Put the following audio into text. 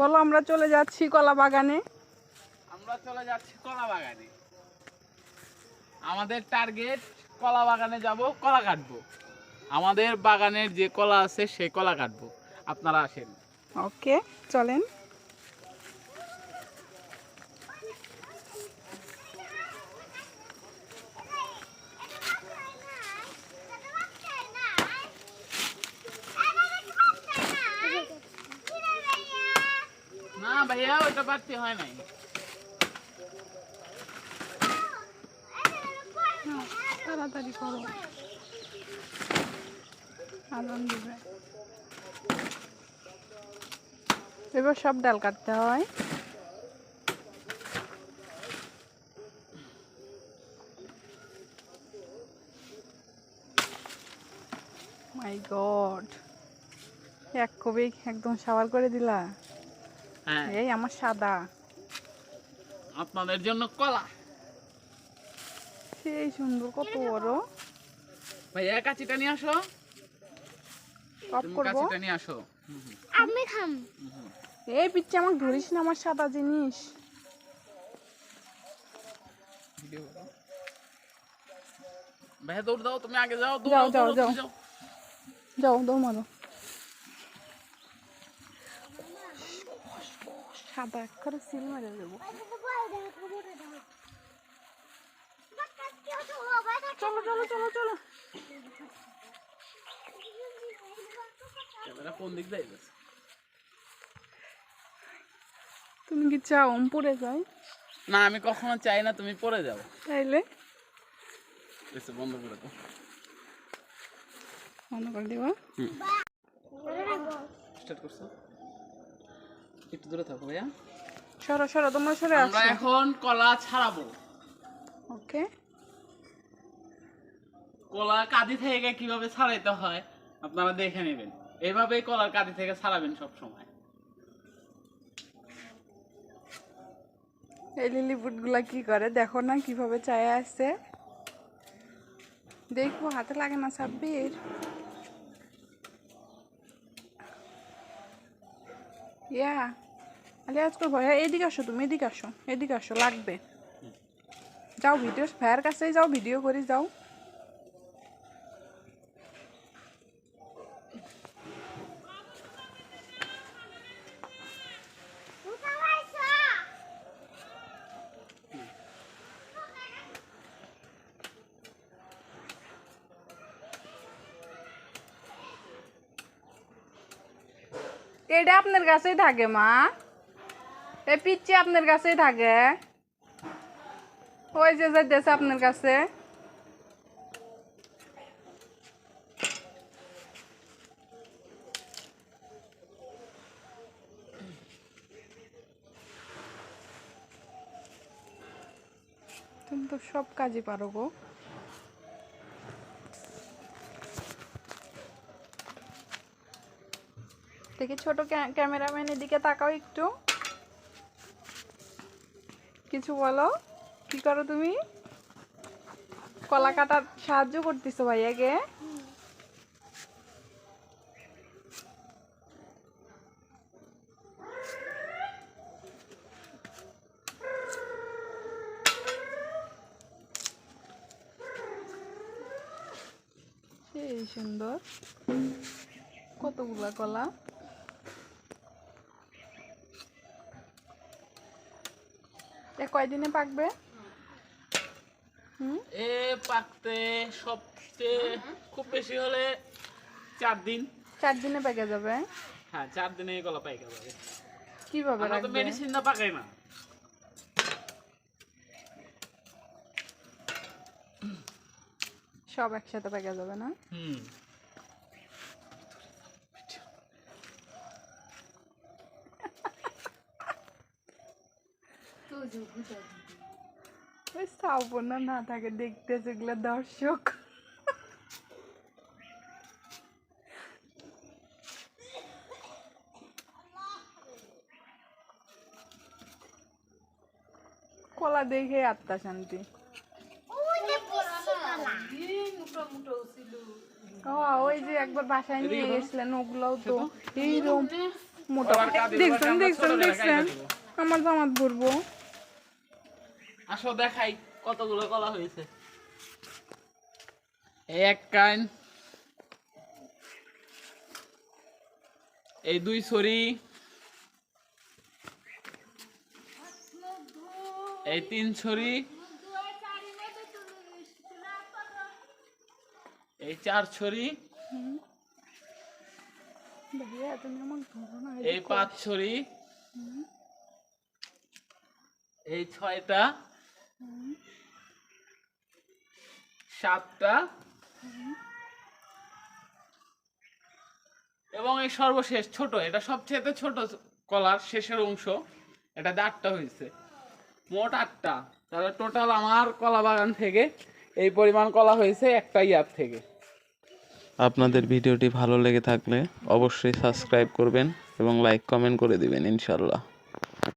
বলো আমরা চলে যাচ্ছি কলা বাগানে আমরা চলে যাচ্ছি কলা বাগানে আমাদের টার্গেট কলা বাগানে যাব কলা কাটব। আমাদের বাগানের যে কলা আছে সেই কলা কাটব। আপনারা আসেন। ওকে চলেন না ভাইয়া, ওইটা বাড়তি হয় নাই। তাড়াতাড়ি করো। আনন্দ এবার সব ডাল কাটতে হয়। মাই গড এক কবি একদম সাবার করে দিলা। এই আমার সাদা। আপনাদের জন্য কলা। সেই সুন্দর কত বড়। ভাইয়া কাচিটা নিয়ে আসো। কাচিটা নিয়ে আসো। আমি খাম। এই পিচ্ছে আমাকে ধরিস না আমার সাদা জিনিস। ভিডিও করো। ভাইয়া দৌড় দাও তুমি আগে যাও যাও, দৌড়াও, যাও, যাও। যাও। দৌ মারো। সাদা করে সিল মেরে দেবো চলো চলো চলো চলো। তুমি কি চাও আমি পড়ে যাই? না আমি কখনো চাই না তুমি পড়ে যাও। তাইলে? এসে বন্ধ করে দাও। মনে করে দিবা? স্টার্ট করছ? একটু দূরে থাকো ভাইয়া। সরো সরো তোমরা সরে আমরা এখন কলা ছাড়াবো। ওকে। কলা কাঁদি থেকে কীভাবে ছাড়াইতে হয় আপনারা দেখে নেবেন। এইভাবেই কলার কাঁদি থেকে ছাড়াবেন সব সময় এই লিলিপুটগুলা কি করে? দেখো না কীভাবে চায় আসছে দেখব হাতে লাগে না সাব্বির। ইয়া আলে আজকে ভয় এদিকে আসো তুমি, এদিকে আসো এদিকে আসো, লাগবে। যাও ভিডিও ভাইয়ের কাছেই যাও ভিডিও করি, যাও। এটা আপনার কাছেই থাকে, মা। এই পিচ্ছি আপনার কাছেই থাকে। ওই যে যাইতেছে আপনার কাছে। তো সব কাজই পারো গো। দেখি ছোট ক্যা- ক্যামেরাম্যানের দিকে তাকাও একটু। কিছু বলো? কি করো তুমি? কলা কাটার সাহায্য করতেছো ভাইয়াকে? সেই সুন্দর। কতগুলা কলা? এ কয়দিনে পাকবে? হুম? এ পাকতে সবচেয়ে খুব বেশি হলে চার দিন। চার দিনে পেকে যাবে? হ্যাঁ চার দিনে কলা পাইকা যাবে। কীভাবে আমরা তো মেডিসিন না পাকাই না। সব একসাথে পেকে যাবে না? হুম। ওই সাবনা না থাকে দেখতে যেগুলো দর্শক। কলা দেখে আত্মা শান্তি। ও ওই যে একবার বাসায় নিয়ে গেছিলেন ওগুলোও তো এইরকম মোটা কলার দেখছেন দেখছেন দেখছেন। আমার দামাত ভরবো। আসো দেখাই কতগুলো কলা হয়েছে। এই এক কান। এই দুই ছড়ি এই তিন ছড়ি এই চার ছড়ি এই পাঁচ ছড়ি এই ছয়টা। সাতটা এবং এই সর্বশেষ ছোট, এটা সবচেয়ে ছোট কলার শেষের অংশ এটাতে আটটা হয়েছে মোট আটটা। তাহলে টোটাল আমার কলা বাগান থেকে এই পরিমাণ কলা হয়েছে একটা ইয়ার থেকে। আপনাদের ভিডিওটি ভালো লেগে থাকলে অবশ্যই সাবস্ক্রাইব করবেন এবং লাইক, কমেন্ট করে দিবেন ইনশাল্লাহ